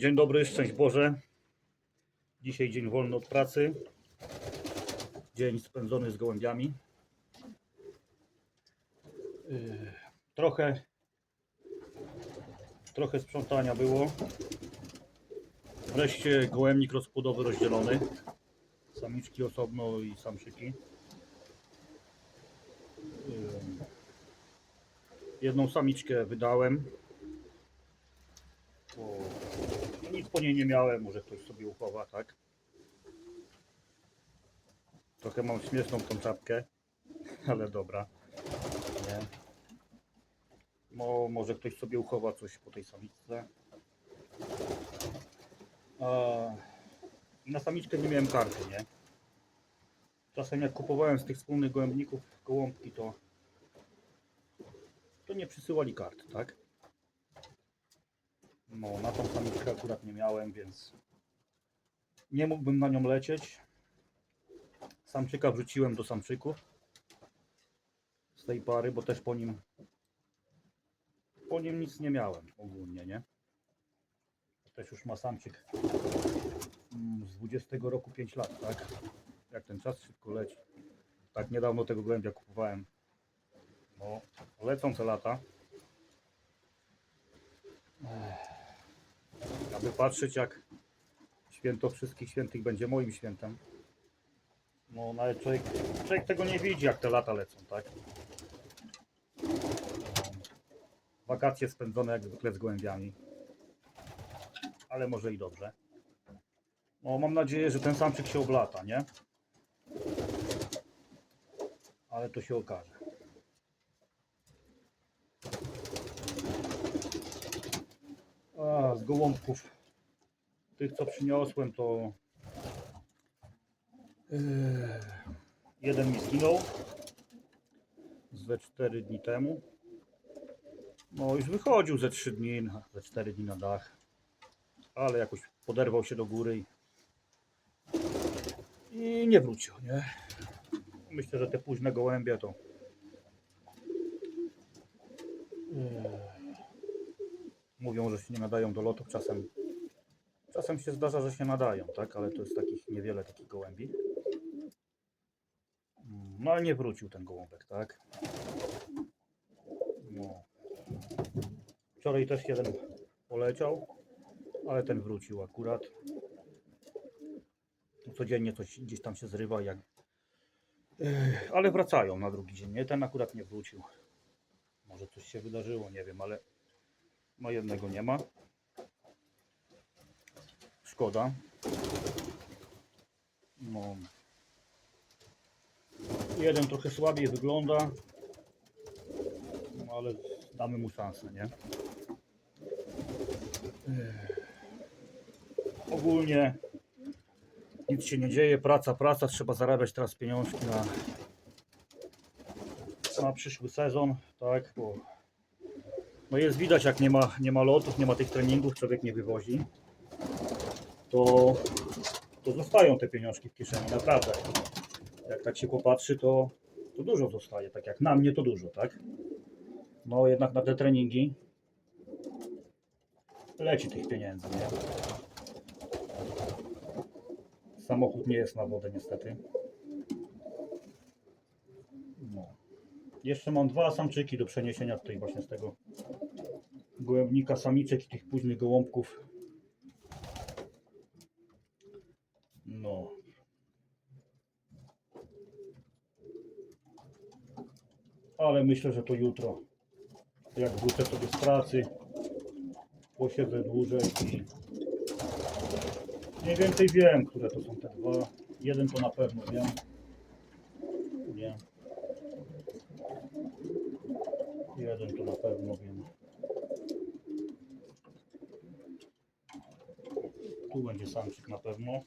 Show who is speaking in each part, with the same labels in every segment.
Speaker 1: Dzień dobry, szczęść Boże. Dzisiaj dzień wolny od pracy. Dzień spędzony z gołębiami. Yy, Trochę trochę sprzątania było. Wreszcie gołębnik rozpłodowy rozdzielony. Samiczki osobno i samczyki. Yy, Jedną samiczkę wydałem. Bo niej nie miałem, może ktoś sobie uchowa, tak? Trochę mam śmieszną tą czapkę, ale dobra. Nie. Mo, może ktoś sobie uchowa coś po tej samiczce. Na samiczkę nie miałem karty, nie? Czasem jak kupowałem z tych wspólnych gołębników gołąbki, to to nie przysyłali kart, tak? No, na tą samiczkę akurat nie miałem, więc nie mógłbym na nią lecieć. Samczyka wrzuciłem do samczyków z tej pary, bo też po nim po nim nic nie miałem ogólnie, nie? Też już ma samczyk mm, z 20 roku 5 lat, tak? Jak ten czas szybko leci. Tak niedawno tego gołębia kupowałem. No, lecą te lata. Ech. Aby patrzeć jak święto wszystkich świętych będzie moim świętem. No nawet człowiek, człowiek tego nie widzi jak te lata lecą, tak? Wakacje spędzone jak zwykle z gołębiami. Ale może i dobrze. No mam nadzieję, że ten samczyk się oblata, nie? Ale to się okaże. A, z gołąbków tych co przyniosłem to yy, jeden mi zginął ze 4 dni temu. No już wychodził ze 3 dni, ze 4 dni na dach. Ale jakoś poderwał się do góry i nie wrócił, nie? Myślę, że te późne gołębie to yy, mówią, że się nie nadają do lotów. Czasem, czasem się zdarza, że się nadają, tak? Ale to jest takich niewiele takich gołębi. Mm, No ale nie wrócił ten gołąbek, tak? No. Wczoraj też jeden poleciał, ale ten wrócił akurat. Codziennie coś gdzieś tam się zrywa, jak... Ale wracają na drugi dzień, nie? Ten akurat nie wrócił. Może coś się wydarzyło, nie wiem, ale no jednego nie ma. Szkoda. No. Jeden trochę słabiej wygląda. No ale damy mu szansę, nie? Ogólnie nic się nie dzieje, praca, praca, trzeba zarabiać teraz pieniążki na, na przyszły sezon, tak, bo no jest widać, jak nie ma, nie ma lotów, nie ma tych treningów, człowiek nie wywozi, to, to zostają te pieniążki w kieszeni, naprawdę. Jak tak się popatrzy, to, to dużo zostaje, tak jak na mnie to dużo, tak? No jednak na te treningi leci tych pieniędzy, nie? Samochód nie jest na wodę niestety. No. Jeszcze mam dwa samczyki do przeniesienia tutaj właśnie z tego gołębnika samiczek i tych późnych gołąbków. No. Ale myślę, że to jutro. Jak wrócę sobie z pracy, posiedzę dłużej i mniej więcej wiem, które to są te dwa. Jeden to na pewno wiem. Nie. Jeden to na pewno wiem. Tu będzie samczyk na pewno.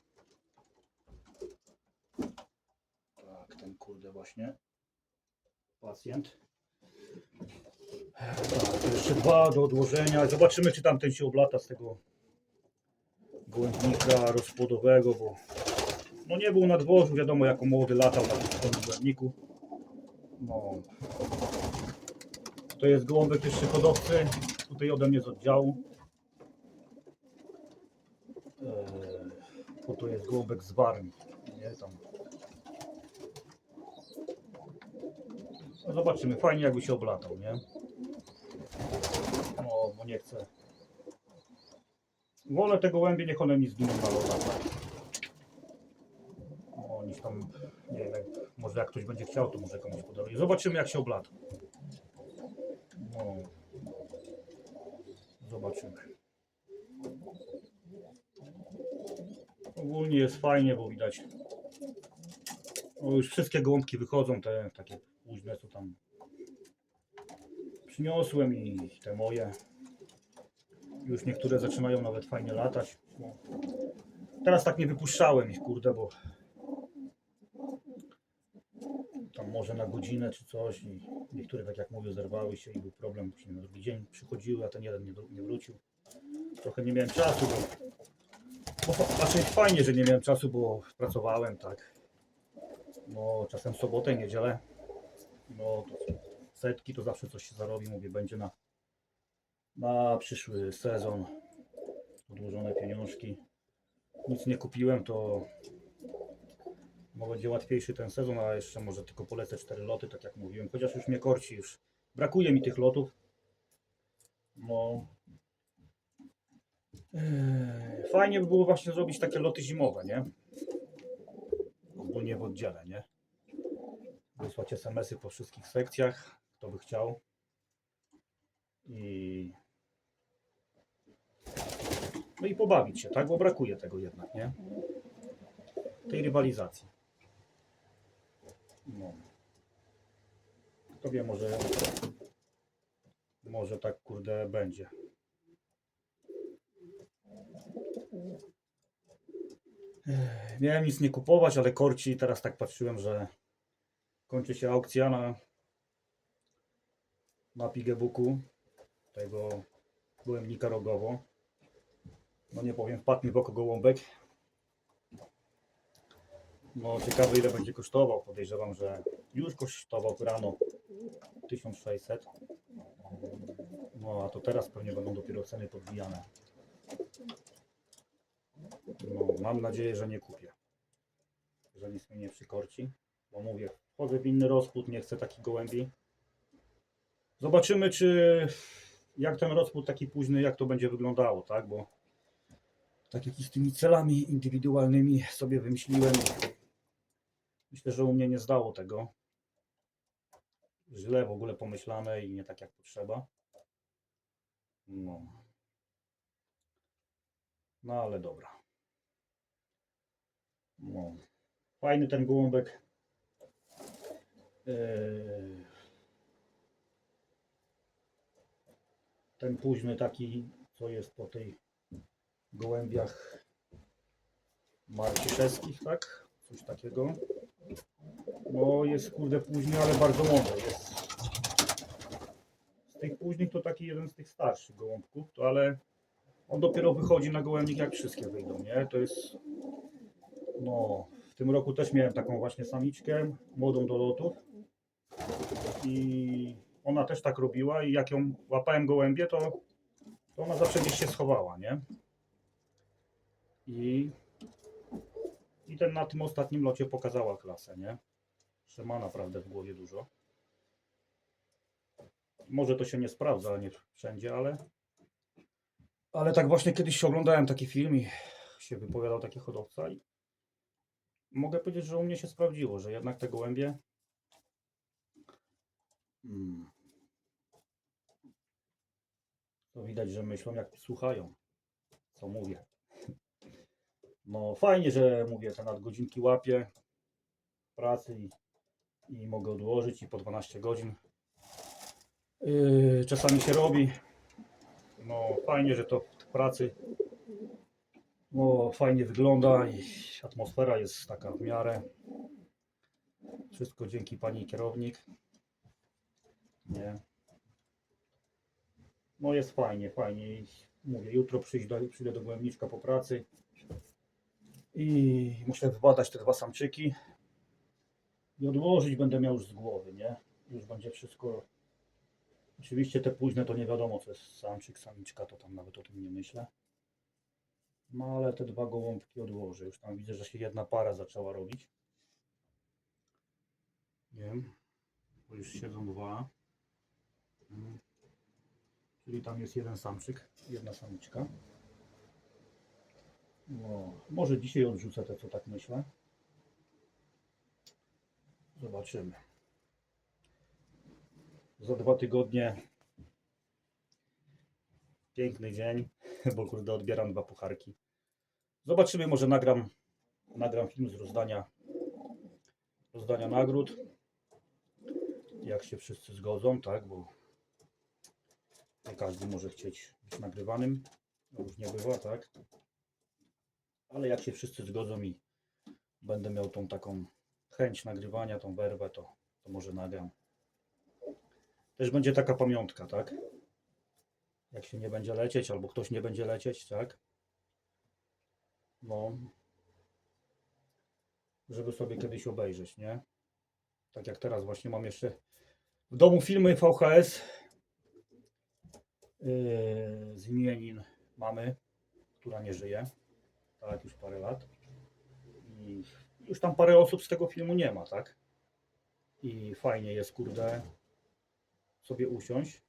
Speaker 1: Tak, ten kurde właśnie. Pacjent. Tak, jeszcze dwa do odłożenia. Zobaczymy, czy tamten się oblata z tego gołębnika rozpłodowego, bo no nie był na dworzu, wiadomo, jako młody latał na tym gołębniku. No. To jest gołąbek jeszcze hodowcy, tutaj ode mnie z oddziału. Eee, bo to jest gołąbek z Warmii, nie tam. No zobaczymy, fajnie jakby się oblatał, nie? No, bo nie chcę. Wolę te gołębie, niech one mi zginą na lodach. No, oni tam, nie wiem, może jak ktoś będzie chciał, to może komuś podaruje. Zobaczymy jak się oblata. No. Zobaczymy. Ogólnie jest fajnie, bo widać. Już wszystkie gołąbki wychodzą, te takie późne, co tam przyniosłem i te moje. Już niektóre zaczynają nawet fajnie latać. No. Teraz tak nie wypuszczałem ich, kurde, bo tam może na godzinę czy coś i niektóre, tak jak mówię, zerwały się i był problem, się na drugi dzień przychodziły, a ten jeden nie, nie wrócił. Trochę nie miałem czasu, bo, bo znaczy fajnie, że nie miałem czasu, bo pracowałem, tak. No, czasem sobotę, niedzielę. No, to setki to zawsze coś się zarobi, mówię, będzie na, na przyszły sezon. Odłożone pieniążki. Nic nie kupiłem, to będzie łatwiejszy ten sezon, a jeszcze może tylko polecę cztery loty, tak jak mówiłem, chociaż już mnie korci, już brakuje mi tych lotów. No. Eee, Fajnie by było właśnie zrobić takie loty zimowe, nie? Ogólnie w oddziale, nie? Wysłać SMS-y po wszystkich sekcjach, kto by chciał. I no i pobawić się, tak? Bo brakuje tego jednak, nie? Tej rywalizacji. No. Kto wie, może może tak kurde będzie. Miałem nic nie kupować, ale korci teraz tak patrzyłem, że kończy się aukcja na na Pigebooku tego gołębnika rogowo. No nie powiem, wpadł mi w oko gołąbek. No ciekawy ile będzie kosztował. Podejrzewam, że już kosztował rano 1600. No a to teraz pewnie będą dopiero ceny podbijane. No, mam nadzieję, że nie kupię. Że nic mnie nie przykorci. Bo mówię, wchodzę w inny rozpód, nie chcę takich gołębi. Zobaczymy, czy jak ten rozpód taki późny, jak to będzie wyglądało, tak? Bo tak jak i z tymi celami indywidualnymi sobie wymyśliłem. Myślę, że u mnie nie zdało tego. Źle w ogóle pomyślane i nie tak jak potrzeba. No. No ale dobra. No. Fajny ten gołąbek. Yy, ten późny taki, co jest po tej gołębiach marciszewskich, tak? Coś takiego. No jest kurde późny, ale bardzo mądry jest. Z tych późnych to taki jeden z tych starszych gołąbków, to ale on dopiero wychodzi na gołębnik jak wszystkie wyjdą, nie? To jest no w tym roku też miałem taką właśnie samiczkę, młodą do lotów i ona też tak robiła i jak ją łapałem gołębie, to, to ona zawsze gdzieś się schowała, nie? I, I ten na tym ostatnim locie pokazała klasę, nie? Że ma naprawdę w głowie dużo. Może to się nie sprawdza, nie wszędzie, ale ale tak właśnie kiedyś oglądałem taki film i się wypowiadał taki hodowca i mogę powiedzieć, że u mnie się sprawdziło, że jednak te gołębie mm, to widać, że myślą jak słuchają, co mówię. No fajnie, że mówię, te nadgodzinki łapię pracy i, i mogę odłożyć i po 12 godzin. Yy, czasami się robi. No fajnie, że to w pracy no, fajnie wygląda i atmosfera jest taka w miarę. Wszystko dzięki pani kierownik. Nie. No jest fajnie, fajnie. Mówię, jutro przyjdę przyjdę do Głębniczka po pracy i muszę wybadać te dwa samczyki i odłożyć będę miał już z głowy, nie? Już będzie wszystko. Oczywiście te późne to nie wiadomo co jest samczyk, samiczka, to tam nawet o tym nie myślę. No ale te dwa gołąbki odłożę. Już tam widzę, że się jedna para zaczęła robić. Nie wiem, bo już siedzą dwa. Mm. Czyli tam jest jeden samczyk, jedna samiczka. No, może dzisiaj odrzucę te, co tak myślę. Zobaczymy. Za dwa tygodnie piękny dzień, bo kurde odbieram dwa pucharki. Zobaczymy, może nagram, nagram film z rozdania, rozdania nagród. Jak się wszyscy zgodzą, tak, bo nie każdy może chcieć być nagrywanym. Różnie bywa, tak. Ale jak się wszyscy zgodzą i będę miał tą taką chęć nagrywania, tą werwę, to, to może nagram. Też będzie taka pamiątka, tak? Jak się nie będzie lecieć, albo ktoś nie będzie lecieć, tak? No. Żeby sobie kiedyś obejrzeć, nie? Tak jak teraz właśnie mam jeszcze w domu filmy VHS yy, z imienin mamy, która nie żyje. Tak, już parę lat. I już tam parę osób z tego filmu nie ma, tak? I fajnie jest, kurde, sobie usiąść,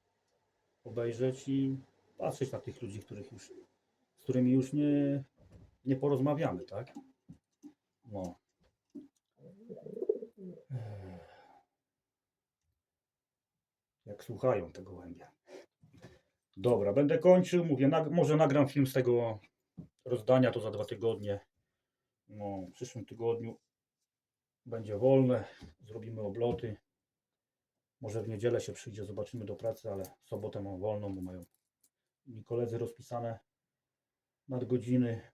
Speaker 1: obejrzeć i patrzeć na tych ludzi, których już, z którymi już nie, nie porozmawiamy, tak? No. Jak słuchają tego gołębia. Dobra, będę kończył. Mówię, nag może nagram film z tego rozdania, to za dwa tygodnie. No, w przyszłym tygodniu będzie wolne. Zrobimy obloty. Może w niedzielę się przyjdzie, zobaczymy do pracy, ale w sobotę mam wolną, bo mają mi koledzy rozpisane nadgodziny,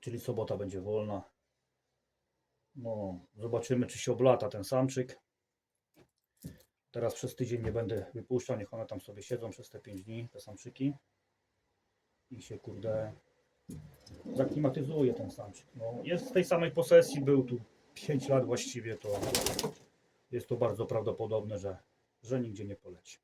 Speaker 1: czyli sobota będzie wolna. No, zobaczymy, czy się oblata ten samczyk. Teraz przez tydzień nie będę wypuszczał, niech one tam sobie siedzą przez te 5 dni, te samczyki. I się, kurde, zaklimatyzuje ten samczyk. No, jest z tej samej posesji, był tu 5 lat właściwie, to jest to bardzo prawdopodobne, że, że nigdzie nie poleci.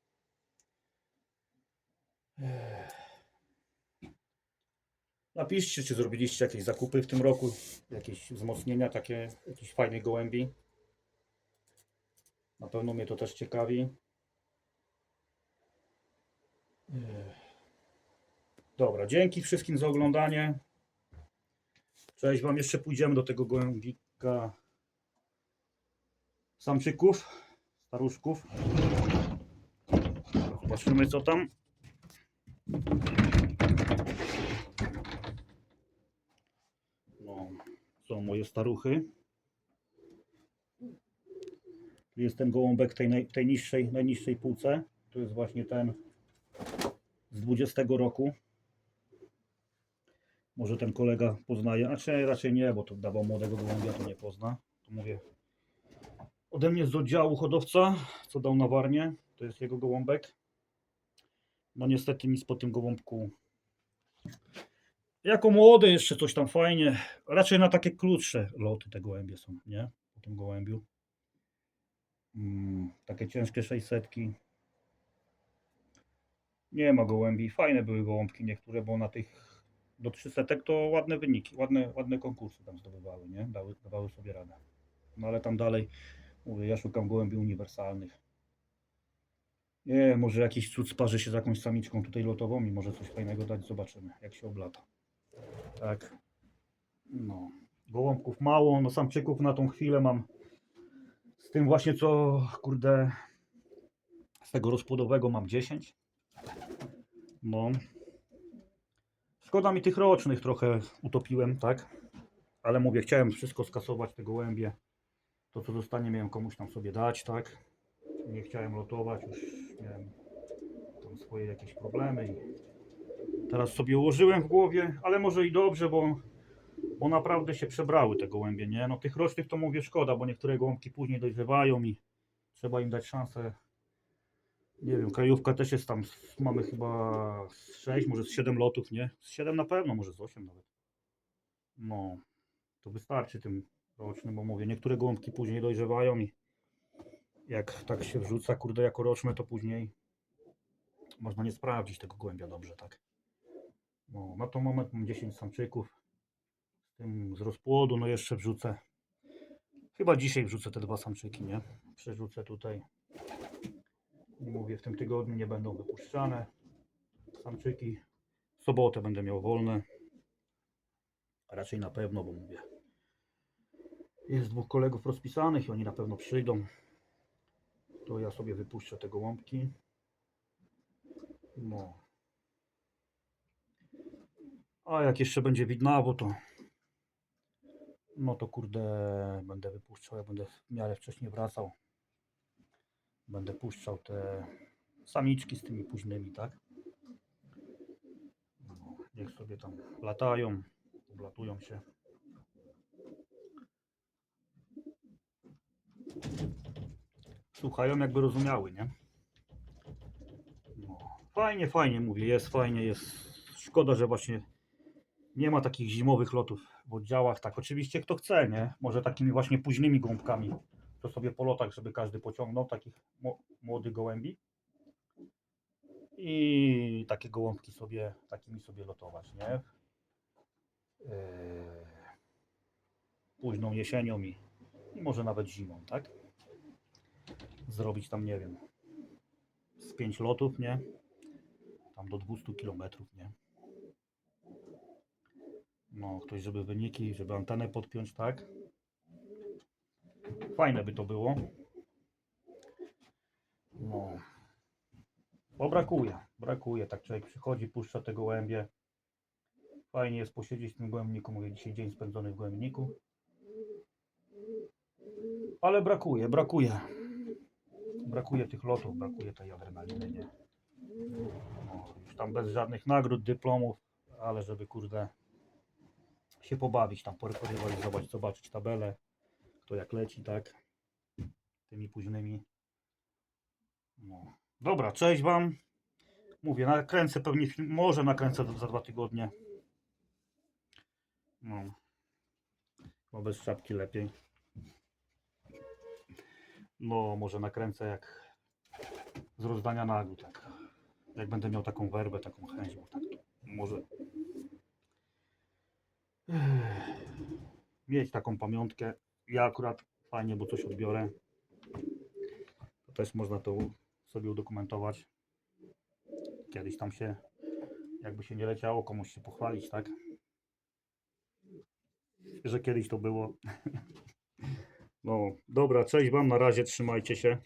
Speaker 1: Napiszcie, czy zrobiliście jakieś zakupy w tym roku, jakieś wzmocnienia, takie, jakieś fajne gołębi. Na pewno mnie to też ciekawi. Dobra, dzięki wszystkim za oglądanie. Cześć Wam, jeszcze pójdziemy do tego gołębika samczyków, staruszków. Zobaczymy co tam. No, są moje staruchy. Tu jest ten gołąbek tej, naj, tej niższej, najniższej półce. To jest właśnie ten z 20 roku. Może ten kolega poznaje, a czy raczej nie, bo to dawał młodego gołębia, to nie pozna. To mówię, ode mnie z oddziału hodowca, co dał na Warnie, to jest jego gołąbek. No niestety nic po tym gołąbku. Jako młody jeszcze coś tam fajnie. Raczej na takie krótsze loty te gołębie są, nie? Po tym gołębiu. Mm, takie ciężkie 600. Nie ma gołębi. Fajne były gołąbki niektóre, bo na tych do 300 to ładne wyniki, ładne, ładne konkursy tam zdobywały, nie? Dały, dawały sobie radę. No ale tam dalej, mówię, ja szukam gołębi uniwersalnych. Nie, może jakiś cud sparzy się z jakąś samiczką tutaj lotową i może coś fajnego dać, zobaczymy, jak się oblata. Tak. No. Gołąbków mało, no samczyków na tą chwilę mam z tym właśnie co, kurde, z tego rozpłodowego mam 10. No. Szkoda mi tych rocznych trochę utopiłem, tak? Ale mówię, chciałem wszystko skasować, te gołębie. To co zostanie miałem komuś tam sobie dać, tak? Nie chciałem lotować, już miałem tam swoje jakieś problemy i teraz sobie ułożyłem w głowie, ale może i dobrze, bo, bo naprawdę się przebrały te gołębie, nie? No tych rocznych to mówię szkoda, bo niektóre gołąbki później dojrzewają i trzeba im dać szansę. Nie wiem, krajówka też jest tam, mamy chyba z 6, może z 7 lotów, nie? Z 7 na pewno, może z 8 nawet. No, to wystarczy tym rocznym, bo mówię, niektóre gołąbki później dojrzewają i jak tak się wrzuca, kurde, jako roczne, to później można nie sprawdzić tego gołębia dobrze, tak? No, na ten moment mam 10 samczyków. Z tym z rozpłodu, no jeszcze wrzucę. Chyba dzisiaj wrzucę te dwa samczyki, nie? Przerzucę tutaj. Mówię, w tym tygodniu nie będą wypuszczane. Samczyki. W sobotę będę miał wolne. A raczej na pewno, bo mówię. Jest dwóch kolegów rozpisanych i oni na pewno przyjdą. To ja sobie wypuszczę te gołąbki. No. A jak jeszcze będzie widnawo, to no to kurde będę wypuszczał, jak będę w miarę wcześniej wracał. Będę puszczał te samiczki z tymi późnymi, tak? No, niech sobie tam latają, oblatują się. Słuchają jakby rozumiały, nie? No, fajnie, fajnie mówię, jest fajnie, jest szkoda, że właśnie nie ma takich zimowych lotów w oddziałach. Tak, oczywiście kto chce, nie? Może takimi właśnie późnymi gąbkami, to sobie po lotach, żeby każdy pociągnął takich młodych gołębi. I takie gołąbki sobie, takimi sobie lotować, nie? Yy, późną jesienią i, i może nawet zimą, tak? Zrobić tam, nie wiem, z 5 lotów, nie? Tam do 200 km, nie? No, ktoś, żeby wyniki, żeby antenę podpiąć, tak? Fajne by to było. No. Bo brakuje, brakuje. Tak człowiek przychodzi, puszcza te gołębie. Fajnie jest posiedzieć w tym gołębniku. Mówię, dzisiaj dzień spędzony w gołębniku. Ale brakuje, brakuje. Brakuje tych lotów, brakuje tej adrenaliny, nie? No, już tam bez żadnych nagród, dyplomów, ale żeby kurde się pobawić, tam porywalizować, zobaczyć tabelę, kto jak leci, tak? Tymi późnymi. No. Dobra, cześć Wam. Mówię, nakręcę pewnie film, może nakręcę za dwa tygodnie. No. Bo bez szapki lepiej. No, może nakręcę jak z rozdania nagród, tak. Jak będę miał taką werbę, taką chęć, bo tak to może mieć taką pamiątkę. Ja akurat fajnie, bo coś odbiorę. To też można to sobie udokumentować. Kiedyś tam się, jakby się nie leciało, komuś się pochwalić, tak? Że kiedyś to było. No, dobra, cześć Wam, na razie, trzymajcie się.